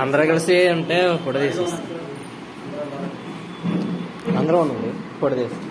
అందరూ కలిసి ఉంటే పొడి తీసేస్తాం అందరూ ఉండండి పొడి తీస్తాం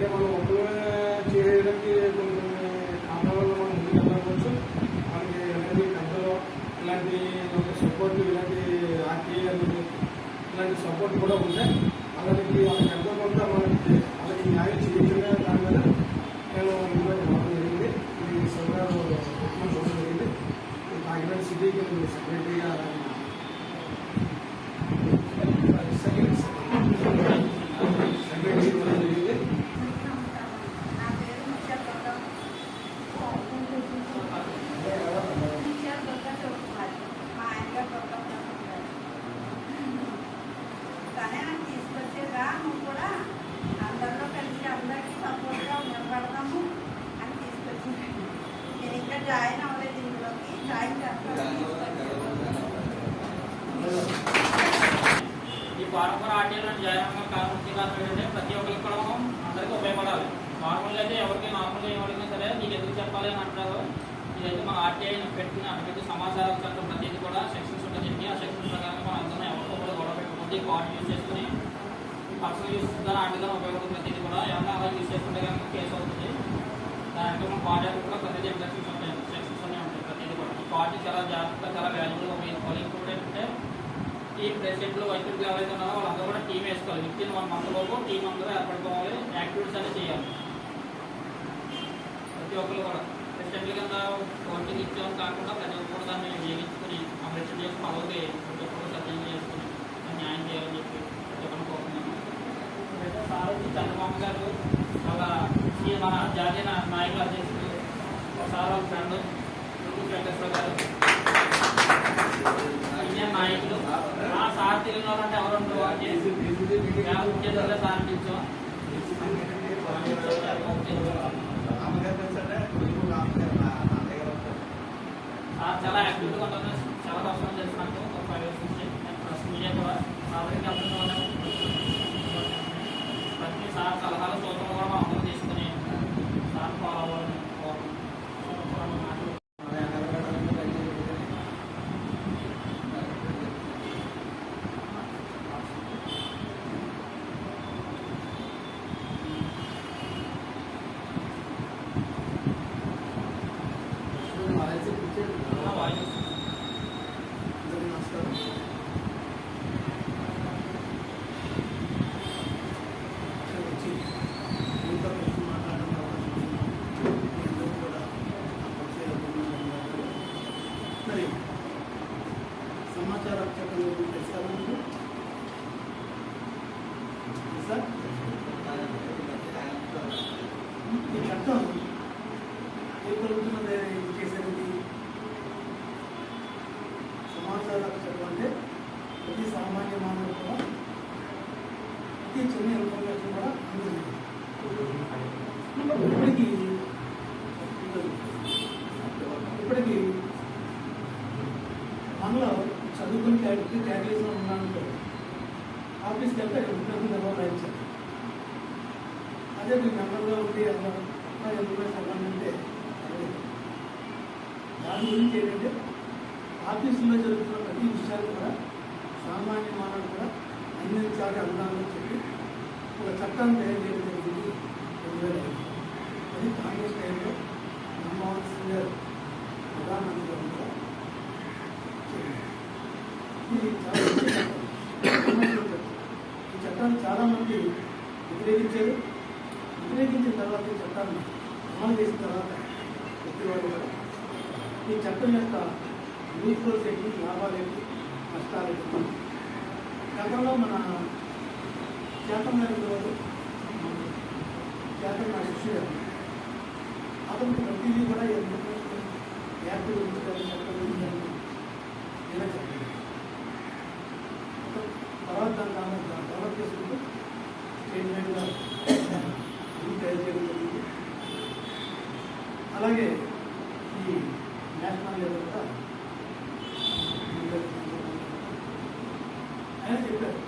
అంటే మనం ఒకరినే చేయడానికి కొన్ని కొన్ని కారణాలలో మనం ముందుకు వెళ్ళవచ్చు మనకి ఇలాంటి పెద్దలు ఇలాంటి సపోర్ట్ ఇలాంటి ఆర్టీఐ ఇలాంటి సపోర్ట్ కూడా ఉంటాయి అలాంటి వాళ్ళకి ఎంతో కొంత మనకి వాళ్ళకి న్యాయం చేయించిన ఈ పారంపర ఆటలను జాయిన్ కారణం ముఖ్య ప్రతి ఒక్కరికి కూడా అందరికీ ఉపయోగపడాలి. నార్మల్ అయితే ఎవరికి నార్మల్గా ఏమడిగినా సరే నీకు ఎందుకు చెప్పాలి అని అంటారు ఇదైతే మన ఆర్టీఐ పెట్టిన అటువంటి సమాచారం చట్టం ప్రతిదీ కూడా సెక్షన్స్ ఉంటుంది చెప్పి ఆ సెక్షన్ ప్రకారం మనం అందరం ఎవరితో కూడా గొడవ పెట్టుకుంటే కార్డు యూజ్ చేసుకుని పర్సనల్ యూస్ ద్వారా ఆటగా ఉపయోగపడుతుంది ప్రతిదీ కూడా. ఎవరైనా అలా యూజ్ చేసుకుంటే కనుక కేసు అవుతుంది. దాంట్లో మన కార్డు కూడా ప్రతిదీ సెక్షన్స్ ఉంటాయి ఉంటాయి. పార్టీ చాలా జాగ్రత్తగా చాలా వాల్యుబుల్గా ఉపయోగించుకోవాలి ఇంకోటి ఏంటంటే ఈ ప్రెసిడెంట్లు వైద్యులు ఎవరైతే ఉన్నారో వాళ్ళందరూ కూడా టీం వేసుకోవాలి. విత్ ఇన్ వన్ మంత్ లోపు టీం అందరూ ఏర్పడుకోవాలి యాక్టివిటీస్ అనేది చేయాలి. ప్రతి ఒక్కరు కూడా. ప్రెసిడెంట్ కింద కోచింగ్ ఇచ్చాం కాకుండా ప్రతి ఒక్కరు దాన్ని జీవించుకుని ఆ ప్రెసిడెంట్ యొక్క పదవికి ప్రతి ఒక్కరు సత్యం చేసుకుని న్యాయం చేయాలని చెప్పి ప్రతి ఒక్కరు కోరుతున్నాను సార్ చంద్రబాబు గారు వాళ్ళ మన జాతీయ నాయకులు నాయకుల అధ్యక్షుడు సార్ వాళ్ళ ఫ్రెండ్ నాయకులు ఆ సార్ అంటే ముఖ్యంగా చాలా యాక్టివ్గా ఉంటుంది చాలా కష్టం చేస్తున్నాను. ఒక ఫైవ్ ఇయర్స్ నుంచి. ప్రెస్ మీడియా కూడా సార్కి వెళ్తున్నాను ప్రతి సార్ సలహాలు సూచనలు కూడా మనం అందరూ తీసుకుని సార్ ఫాలో అవ్వాలని కోరుకుంటున్నాను మరి సమాచార చట్టం తెలుసా మీకు? తెలుసా? ఈ చట్టం ఏ ప్రభుత్వం చేసేది సమాచార చట్టం అంటే ప్రతి సామాన్య మానవుడు కూడా ప్రతి చిన్న ఇన్ఫర్మేషన్ కూడా అందుతుంది ఇప్పటికీ ఇప్పటికీ బయటికి క్యాటలీస్లో ఉన్నాను ఆఫీస్కి వెళ్తే ఉంటుంది నెంబర్ రాయించాను అదే మీ నెంబర్లో ఉండి అలా ఎంప్లాయీస్ అవ్వాలంటే దాని గురించి ఏంటంటే ఆఫీసులో జరుగుతున్న ప్రతి విషయాలు కూడా సామాన్య మానవులు కూడా అందించాలి అందాలని చెప్పి ఒక చట్టాన్ని తయారు చేయడం చట్టాన్ని వ్యతిరేకించారు. వ్యతిరేకించిన తర్వాత ఈ చట్టాన్ని అమలు చేసిన తర్వాత ప్రతి వాళ్ళు కూడా ఈ చట్టం యొక్క లూఫ్లోస్ ఏంటి లాభాలు ఏంటి నష్టాలు ఏంటి గతంలో మన చేతం గారు చేతం నా శిష్యుడు అతనికి ప్రతిదీ కూడా ఎందుకు యాక్ట్ గురించి కానీ ఇలా చెప్పలేదు అలాగే ఈ నేషనల్ లెవెల్ కూడా ఆయన చెప్పారు